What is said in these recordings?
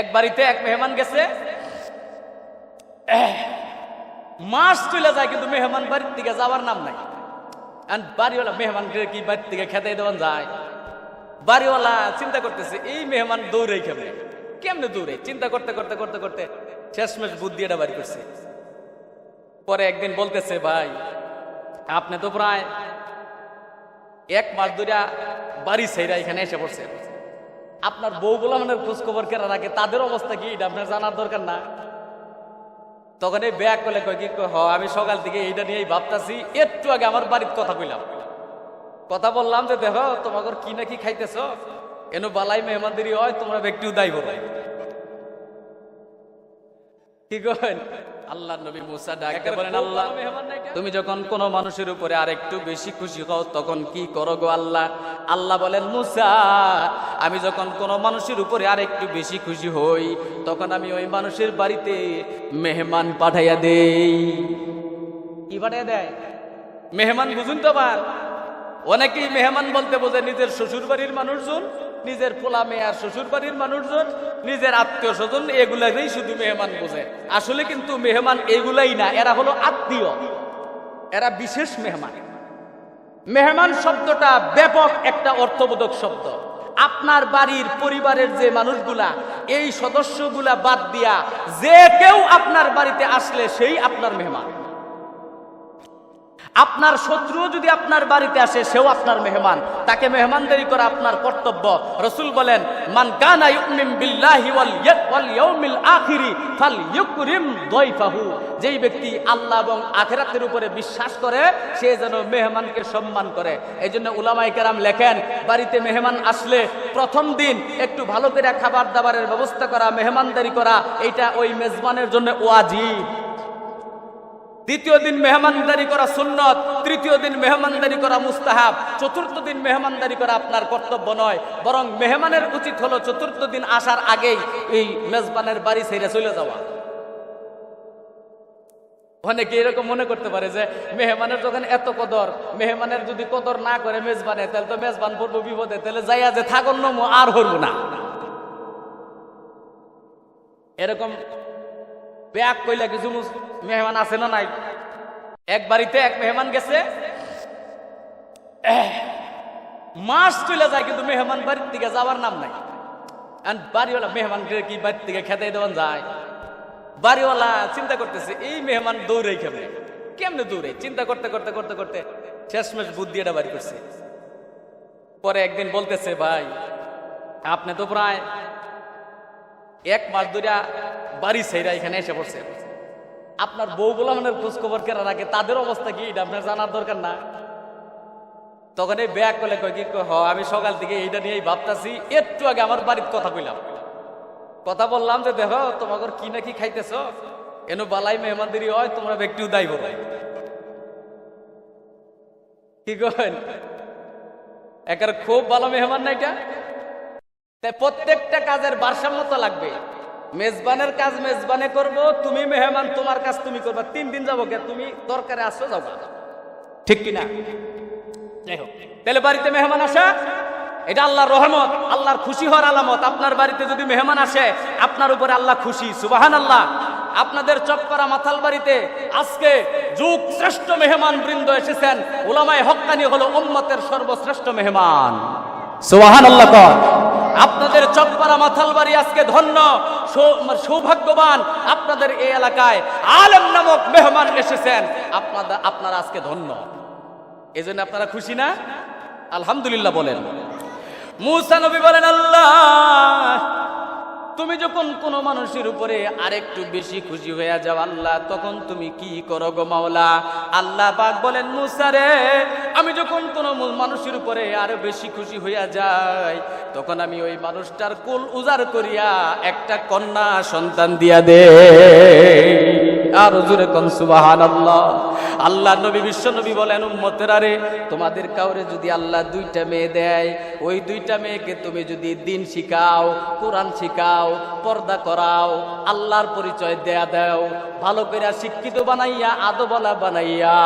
এক বাড়িতে এক মেহমান গেছে। মাস চলে যায় কিন্তু মেহমান বাড়ির থেকে যাওয়ার নাম নাই। বাড়িওয়ালা মেহমানকে কি বাড়ির থেকে খেতে দেওয়ান যায়? বাড়িওয়ালা চিন্তা করতেছে, এই মেহমান দৌড়ে কেমনে? কেমনে দৌড়ে? চিন্তা করতে করতে করতে করতে শেষমেশ বুদ্ধি এটা বাড়ি করছে। পরে একদিন বলতেছে, ভাই, আপনি তো প্রায় এক মাস ধরে বাড়ি ছেড়া এখানে এসে পড়ছে আপনার বউ বলা মানে খোঁজ খবর কেনা রাখে তাদের অবস্থা কি? এটা আপনার জানার দরকার না। তখন এই ব্যাগ করলে কয়, কি হ আমি সকাল থেকে এইটা নিয়েই ভাবতেছি, একটু আগে আমার বাড়ির কথা কইলাম। কথা বললাম যে, দেখো, তোমাকে কি না কি খাইতেছ? এনো বালাই মেহমানদেরই হয়, তোমরা ব্যক্তিও দায়ী বলো। কি করেন? আল্লাহ নবী মুসা ডাকে বলেন আল্লাহ। তুমি যখন কোন মানুষের উপরে আরেকটু বেশি খুশি হও তখন কি করো গো আল্লাহ? আল্লাহ বলেন মুসা আমি যখন কোন মানুষের উপরে আরেকটু বেশি খুশি হই তখন আমি ওই মানুষের বাড়িতে মেহমান পাঠাইয়া দেই। কি পাঠাইয়া দেয়? মেহমান বুঝুন তো বার অনেকেই মেহমান বলতে বোঝে নিজের শ্বশুর বাড়ির মানুষজন নিজের পোলা মেয়ার শ্বশুর বাড়ির মানুষজন, নিজের আত্মীয় স্বজন এগুলাকেই শুধু মেহমান বোঝে। আসলে কিন্তু মেহমান এগুলাই না, এরা হলো আত্মীয়। এরা বিশেষ মেহমান। মেহমান শব্দটা ব্যাপক একটা অর্থবোধক শব্দ। আপনার বাড়ির পরিবারের যে মানুষগুলা, এই সদস্যগুলা বাদ দিয়া যে কেউ আপনার বাড়িতে আসলে সেই আপনার মেহমান। আপনার শত্রুও যদি আপনার বাড়িতে আসে, সেও আপনার মেহমান। তাকে মেহমানদারি করা আপনার কর্তব্য। রসুল বলেন, মান কানা বিল্লাহি ওয়াল ওয়াল ইয়াউমিল আখিরি ফালইউকরিম দাইফাহু যেই ব্যক্তি আল্লাহ এবং আখিরাতের উপরে বিশ্বাস করে, সে যেন মেহমানকে সম্মান করে। এই জন্য উলামায়ে কেরাম লেখেন, বাড়িতে মেহমান আসলে প্রথম দিন একটু ভালো করে খাবার দাবারের ব্যবস্থা করা, মেহমানদারি করা এটা ওই মেজবানের জন্য ওয়াজিব। দ্বিতীয় দিন মেহমানদারি করা সুন্নত, তৃতীয় দিন মেহমানদারি করা মুস্তাহাব, চতুর্থ দিন মেহমানদারি করা আপনার কর্তব্য নয়, বরং মেহমানের উচিত হলো চতুর্থ দিন আসার আগেই এই মেজবানের বাড়ি ছেড়ে চলে যাওয়া। অনেকে এরকম মনে করতে পারে যে মেহমানের যখন এত কদর, মেহমানের যদি কদর না করে মেজবানে, তাহলে তো মেজবান পড়ব বিপদে, তাহলে যাইয়া যে থাকন নমো আর হরবো না। এরকম ব্যাগ কইলা কিছু মেহমান আছে না নাই? এক বাড়িতে এক মেহমান গেছে। মাস চলে যায় কিন্তু মেহমান বাড়ির দিকে যাওয়ার নাম নাই। আর বাড়িওয়ালা মেহমানকে কি বাড়ির থেকে খেতে দেওয়ান যায়? বাড়িওয়ালা চিন্তা করতেছে, এই মেহমান দৌড়ে কেমনে? কেমনে দৌড়ে চিন্তা করতে করতে করতে করতে শেষমেশ বুদ্ধি এটা বাড়ি করছে। পরে একদিন বলতেছে, ভাই, আপনি তো প্রায় এক মাস ধরে বাড়ি ছেড়া এখানে এসে পড়ছে। আপনার বউ বলা মানে খোঁজ খবর কেনা রাখে তাদের অবস্থা কি, এটা আপনার জানার দরকার না। তখন এই ব্যাগ করলে কয় কি হ, আমি সকাল থেকে এইটা নিয়েই ভাবতাছি, একটু আগে আমার বাড়ির কথা কইলাম। কথা বললাম যে, দেখো, তোমাকে কি না কি খাইতেছ? এন বালাই মেহমানদেরই হয়, তোমরা ব্যক্তিও দায়ী বলো। কি করেন একার খুব ভালো মেহমান না এটা? প্রত্যেকটা কাজের ভারসাম্যতা লাগবে। মেজবানের কাজ মেজবানে করব, তুমি মেহমান, তোমার কাজ তুমি করবা। তিন দিন যাব কে তুমি দরকারে আসো যাব ঠিক কিনা? যাই হোক। তাহলে বাড়িতে মেহমান আসা? এটা আল্লাহর রহমত, আল্লাহর খুশি হওয়ার আলামত। আপনার বাড়িতে যদি মেহমান আসে, আপনার উপরে আল্লাহ খুশি। সুবাহান আল্লাহ আপনাদের চক্করা মাথাল বাড়িতে আজকে যুগ শ্রেষ্ঠ মেহমান বৃন্দ এসেছেন। ওলামায় হক্কানি হলো উম্মতের সর্বশ্রেষ্ঠ মেহমান। সুবাহান আল্লাহ আপনাদের চকপাড়া মাথাল বাড়ি আজকে ধন্য, সৌ- সৌভাগ্যবান আপনাদের এই এলাকায় আলেম নামক মেহমান এসেছেন। আপনাদের আপনারা আজকে ধন্য। এই জন্য আপনারা খুশি না? আলহামদুলিল্লাহ বলেন। মুসা নবী বলেন, আল্লাহ, তুমি যখন কোনো মানুষের উপরে আরেকটু বেশি খুশি হয়ে যাও, আল্লাহ, তখন তুমি কি করো গো মাওলা? আল্লাহ পাক বলেন, মুসা রে আমি যখন কোনো মানুষের উপরে আরও বেশি খুশি হইয়া যাই, তখন আমি ওই মানুষটার কুল উজাড় করিয়া একটা কন্যা সন্তান দিয়া দে আর জুরে কন সুবাহান আল্লাহ আল্লাহ নবী, বিশ্ব নবী বলেন, উম্মতেরা রে তোমাদের কাউরে যদি আল্লাহ দুইটা মেয়ে দেয়, ওই দুইটা মেয়েকে তুমি যদি দিন শিখাও, কোরআন শিখাও, পর্দা করাও, আল্লাহর পরিচয় দেয়া দাও, ভালো করে শিক্ষিত বানাইয়া, আদবলা বানাইয়া,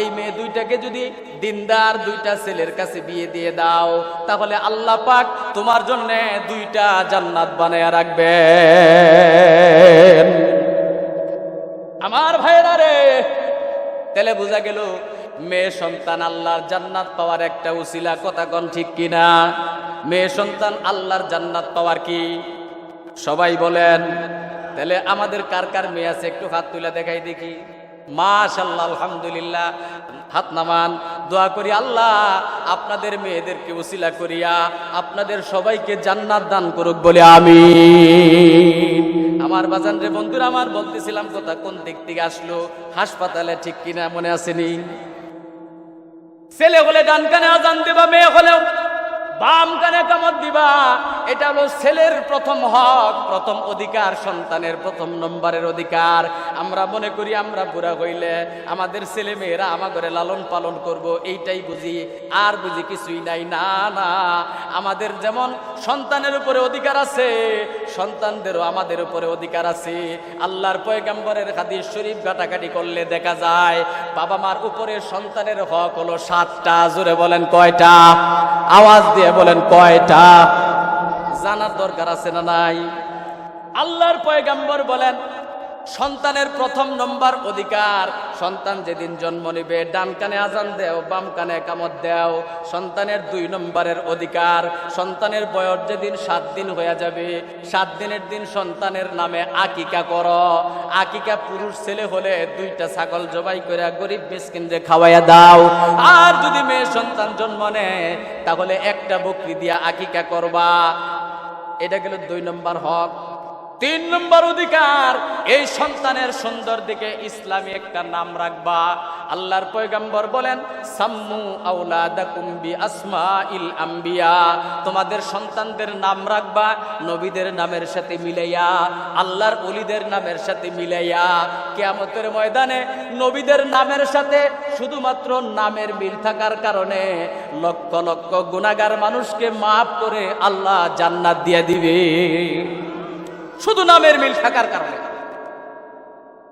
এই মেয়ে দুইটাকে যদি দিনদার দুইটা ছেলের কাছে বিয়ে দিয়ে দাও, তাহলে আল্লাহ পাক তোমার জন্য দুইটা জান্নাত বানায়া রাখবেন। আমার ভাইরা রে। তাহলে বোঝা গেল, মেয়ে সন্তান আল্লাহর জান্নাত পাওয়ার একটা উসিলা কথা কন ঠিক কিনা? মেয়ে সন্তান আল্লাহর জান্নাত পাওয়ার কি? সবাই বলেন, তাহলে আমাদের কার কার মেয়ে আছে? একটু হাত তুলে দেখাই দেখি। মাশাল্লাহ আলহামদুলিল্লাহ। হাত নামান, দোয়া করি আল্লাহ, আপনাদের মেয়েদেরকে উসিলা করিয়া আপনাদের সবাইকে জান্নাত দান করুক বলে আমি আমার বাজান রে বন্ধুরা, আমার বলতেছিলাম কথা, কোন দিক থেকে আসলো? হাসপাতালে ঠিক কিনা মনে আসেনি। ছেলে হলে ডান কানে আজান দিবা, মেয়ে হলেও বাম কানে কামত দিবা। এটা হলো ছেলের প্রথম হক, প্রথম অধিকার, সন্তানের প্রথম নম্বরের অধিকার। আমরা মনে করি আমরা বুড়া হইলে আমাদের ছেলে মেয়েরা আমাদের লালন পালন করব, এইটাই বুঝি। আর বুঝি কিছুই নাই, না না। আমাদের যেমন সন্তানের উপরে অধিকার আছে, সন্তানদেরও আমাদের উপরে অধিকার আছে। আল্লাহর পয়গাম্বরের হাদিস শরীফ ঘাটাঘাটি করলে দেখা যায় বাবা মার উপরে সন্তানের হক হলো সাতটা, জোরে বলেন কয়টা? আওয়াজ দিয়ে বলেন কয়টা? জানার দরকার আছে না নাই? আল্লাহর পয়গাম্বর বলেন, সন্তানের প্রথম নম্বর অধিকার, সন্তান যেদিন জন্ম নিবে, ডান কানে আজান দেও, বাম কানে কামত দেও, সন্তানের দুই নম্বরের অধিকার, সন্তানের বয়স যেদিন সাত দিন হয়ে যাবে, সাত দিনের দিন সন্তানের নামে আকিকা কর। আকিকা পুরুষ ছেলে হলে দুইটা ছাগল জবাই করে গরিব মিসকিনরে খাওয়াইয়া দাও। আর যদি মেয়ে সন্তান জন্ম নেয়, তাহলে একটা বকরি দিয়া আকিকা করবা। এটা গেল দুই নম্বর হক। তিন নম্বর অধিকার, এই সন্তানের সুন্দর দিকে ইসলামী একটা নাম রাখবা। আল্লাহর পয়গাম্বর বলেন, সাম্মু আউলাদাকুম বি আসমাইল আম্বিয়া। তোমাদের সন্তানদের নাম রাখবা, নবীদের নামের সাথে মিলাইয়া, আল্লাহর অলিদের নামের সাথে মিলাইয়া। কেয়ামতের ময়দানে নবীদের নামের সাথে শুধুমাত্র নামের মিল থাকার কারণে লক্ষ লক্ষ গুণাগার মানুষকে মাফ করে আল্লাহ জান্নাত দিয়ে দিবে। শুধু নামের মিল থাকার কারণে।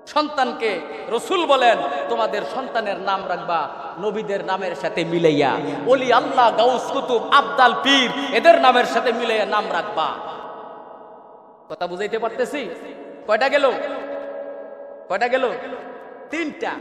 সন্তানকে রসুল বলেন, তোমাদের সন্তানের নাম রাখবা নবীদের নামের সাথে মিলাইয়া। অলি আল্লাহ, গাউস কুতুব, আবদাল পীর, এদের নামের সাথে মিলাইয়া নাম রাখবা। কথা বুঝাইতে পারতেছি? কয়টা গেল? কয়টা গেল? তিনটা।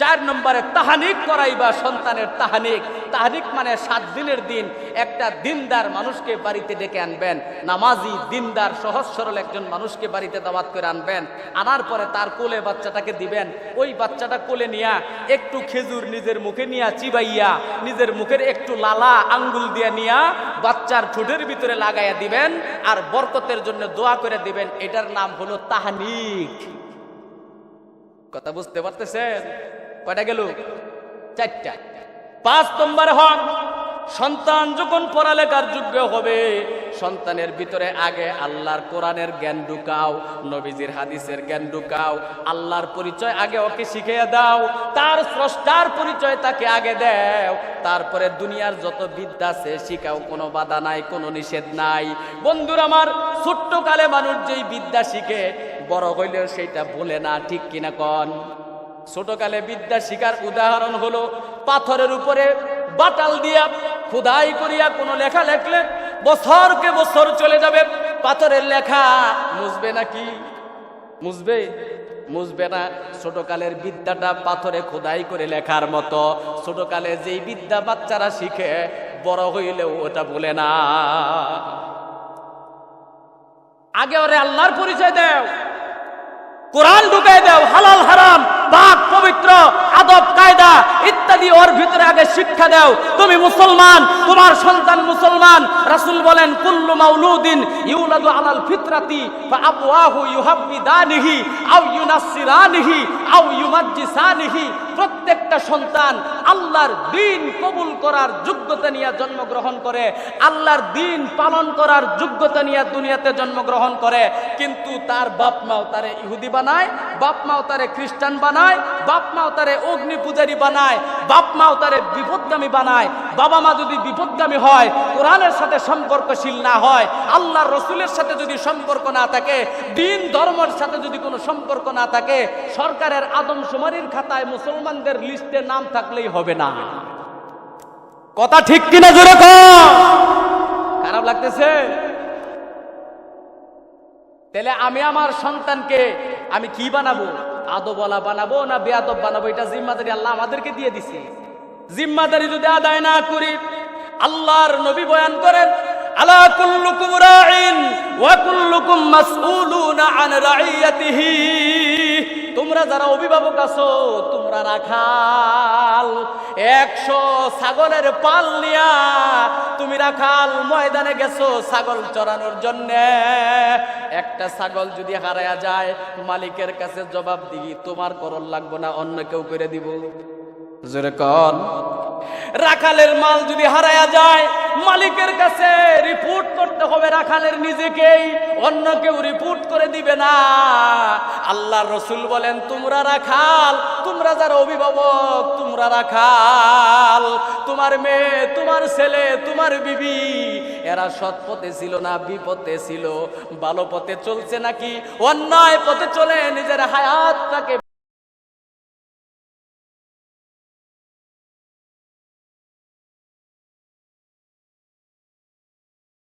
চার নম্বরে তাহানিক করাইবা সন্তানের তাহানিক। তাহানিক মানে সাত দিনের দিন একটা দিনদার মানুষকে বাড়িতে ডেকে আনবেন। নামাজি, দিনদার, সহজ সরল একজন মানুষকে বাড়িতে দাওয়াত করে আনবেন। আনার পরে তার কোলে বাচ্চাটাকে দিবেন। ওই বাচ্চাটা কোলে নিয়া একটু খেজুর নিজের মুখে নিয়া চিবাইয়া, নিজের মুখের একটু লালা আঙ্গুল দিয়া নিয়া বাচ্চার ঠোঁটের ভিতরে লাগাইয়া দিবেন আর বরকতের জন্য দোয়া করে দিবেন। এটার নাম হলো তাহানিক। কথা বুঝতে পারতেছেন? কয়টা গেল? চারটা। পাঁচ নম্বর হক সন্তান যখন পড়ালেখার যোগ্য হবে, সন্তানের ভিতরে আগে আল্লাহর কোরআনের জ্ঞান ঢুকাও, নবীজির হাদিসের জ্ঞান ঢুকাও, আল্লাহর পরিচয় আগে ওকে শিখিয়ে দাও, তার স্রষ্টার পরিচয় তাকে আগে দেও, তারপরে দুনিয়ার যত বিদ্যা আছে শিখাও, কোনো বাধা নাই, কোনো নিষেধ নাই। বন্ধুর আমার ছোট্ট কালে মানুষ যেই বিদ্যা শিখে, বড় হইলেও সেইটা বলে না, ঠিক কিনা কন? ছোটকালে বিদ্যা শিকার উদাহরণ হলো, পাথরের উপরে বাটাল দিয়া খুদাই করিয়া কোনো লেখা লেখলে বছরকে বছর চলে যাবে। পাথরের লেখা মুছবে নাকি? মুছবে? মুছবে না। ছোটকালের বিদ্যাটা পাথরে খোদাই করে লেখার মতো। ছোটকালে যেই বিদ্যা বাচ্চারা শিখে, বড় হইলেও ওটা বলে না। আগে ওরে আল্লাহর পরিচয় দেও। কোরআন ঢুকাই দেও, হালাল, হারাম। পাক, পবিত্র, আদব, কায়দা ইত্যাদি ওর ভিতরে আগে শিক্ষা দাও। তুমি মুসলমান, তোমার সন্তান মুসলমান, রাসূল বলেন, কুল্লু মাউলুদিন ইউলাদু আলাল ফিতরাতি ফা আবওয়াহু ইউহাব্বিদানিহি আও ইউনাসসিরানিহি আও ইউমাজ্জিসানিহি। প্রত্যেকটা সন্তান আল্লাহর দিন কবুল করার যোগ্যতা নিয়ে জন্মগ্রহণ করে, আল্লাহর দিন পালন করার যোগ্যতা নিয়ে দুনিয়াতে জন্মগ্রহণ করে। কিন্তু তার বাপ মাও তারে ইহুদি বানায় বাপ মাও তারে খ্রিস্টান বানায় বাপ মাও তারে অগ্নি পূজারী বানায়, বাপ মাও তারে বিপদগামী বানায়, বাবা মা যদি বিপদগামী হয়, কোরআনের সাথে সম্পর্কশীল না হয়, আল্লাহর রসুলের সাথে যদি সম্পর্ক না থাকে, দিন ধর্মের সাথে যদি কোনো সম্পর্ক না থাকে, সরকারের আদমশুমারির খাতায় মুসলমানদের লিস্টে নাম থাকলেই হবে না। কথা ঠিক কিনা জোরে খারাপ লাগতেছে? তাহলে আমি আমার সন্তানকে আমি কি বানাবো? আদবলা বানাবো না বেয়াদব বানাবো? এটা জিম্মাদারি আল্লাহ আমাদেরকে দিয়ে দিছে। জিম্মাদারি যদি আদায় না করি, আল্লাহর নবী বয়ান করেন আলা কুল্লুকুম রাইন ওয়া কুল্লুকুম মাসউলুনা আন রাইয়াতিহি তোমরা যারা অভিভাবক আছো, তোমরা রাখাল। একশো ছাগলের পাল নিয়া তুমি রাখাল, ময়দানে গেছো ছাগল চড়ানোর জন্য। একটা ছাগল যদি হারায়া যায়, মালিকের কাছে জবাব দিই, তোমার করল লাগবো না, অন্য কেউ করে দিব। জোরে কন। রাখালের মাল যদি হারায়া যায়, মালিকের কাছে রিপোর্ট করতে হবে রাখালের নিজেকেই, অন্য কেউ রিপোর্ট করে দিবে না। আল্লাহ রসুল বলেন, তোমরা রাখাল, তোমরা যারা অভিভাবক, তোমরা রাখাল। তোমার মেয়ে, তোমার ছেলে, তোমার বিবি, এরা সৎ পথে ছিল না, বিপথে ছিল। ভালো পথে চলছে নাকি? অন্যায় পথে চলে নিজের হায়াতটাকে